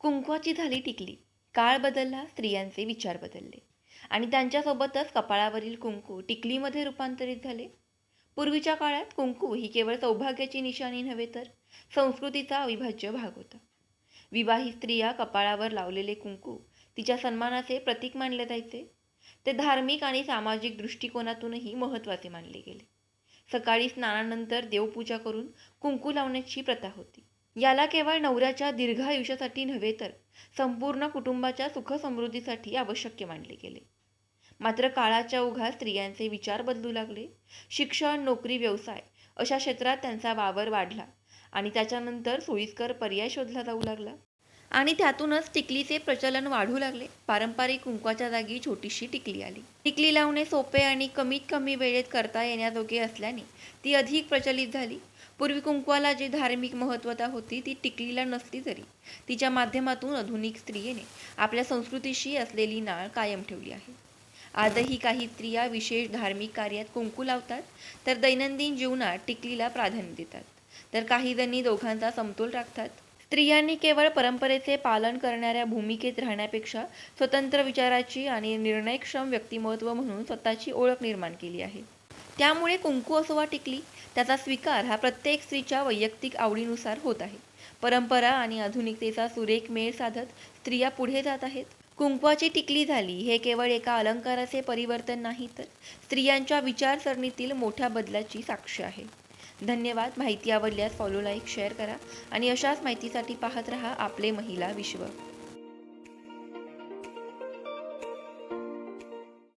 कुंकवाची झाली टिकली. काळ बदलला स्त्रियांचे विचार बदलले. आणि त्यांच्यासोबतच कपाळावरील कुंकू टिकलीमध्ये रूपांतरित झाले. पूर्वीच्या काळात कुंकू ही केवळ सौभाग्याची निशाणी नव्हे तर संस्कृतीचा अविभाज्य भाग होता. विवाहित स्त्रिया कपाळावर लावलेले कुंकू तिच्या सन्मानाचे प्रतीक मानले जायचे. ते धार्मिक आणि सामाजिक दृष्टिकोनातूनही महत्त्वाचे मानले गेले. सकाळी स्नानानंतर देवपूजा करून कुंकू लावण्याची प्रथा होती. याला केवळ नवऱ्याच्या दीर्घ आयुष्यासाठी नव्हे तर संपूर्ण कुटुंबाच्या सुखसमृद्धीसाठी आवश्यक मानले गेले. मात्र काळाच्या उघा स्त्रियांचे विचार बदलू लागले. शिक्षण नोकरी व्यवसाय अशा क्षेत्रात त्यांचा वावर वाढला आणि त्याच्यानंतर सोयीस्कर पर्याय शोधला जाऊ लागला. आणि त्यातूनच टिकलीचे प्रचलन वाढू लागले. पारंपरिक कुंकवाच्या जागी छोटीशी टिकली आली. टिकली लावणे सोपे आणि कमीत कमी वेळेत करता येण्याजोगे असल्याने ती अधिक प्रचलित झाली. पूर्वी कुंकवाला जी धार्मिक महत्त्वता होती ती टिकलीला नसली तरी तिच्या माध्यमातून आधुनिक स्त्रियेने आपल्या संस्कृतीशी असलेली नाळ कायम ठेवली आहे. आजही काही स्त्रिया विशेष धार्मिक कार्यात कुंकू लावतात तर दैनंदिन जीवनात टिकलीला प्राधान्य देतात. तर काही जणी दोघांचा समतोल राखतात. स्त्रियांनी केवळ परंपरेचे पालन करणाऱ्या भूमिकेत राहण्यापेक्षा स्वतंत्र विचाराची आणि निर्णयक्षम व्यक्तिमत्व म्हणून स्वतःची ओळख निर्माण केली आहे. त्यामुळे कुंकू असो वा टिकली त्याचा स्वीकार हा प्रत्येक स्त्रीच्या वैयक्तिक आवडीनुसार होत आहे. परंपरा आणि आधुनिकतेचा सुरेख मेळ साधत स्त्रिया पुढे जात आहेत. कुंकवाची टिकली झाली हे केवळ एका अलंकाराचे परिवर्तन नाही तर स्त्रियांच्या विचारसरणीतील मोठ्या बदलाची साक्ष आहे. धन्यवाद. माहिती आवडल्यास फॉलो लाईक शेअर करा आणि अशाच माहितीसाठी पाहत रहा आपले महिला विश्व.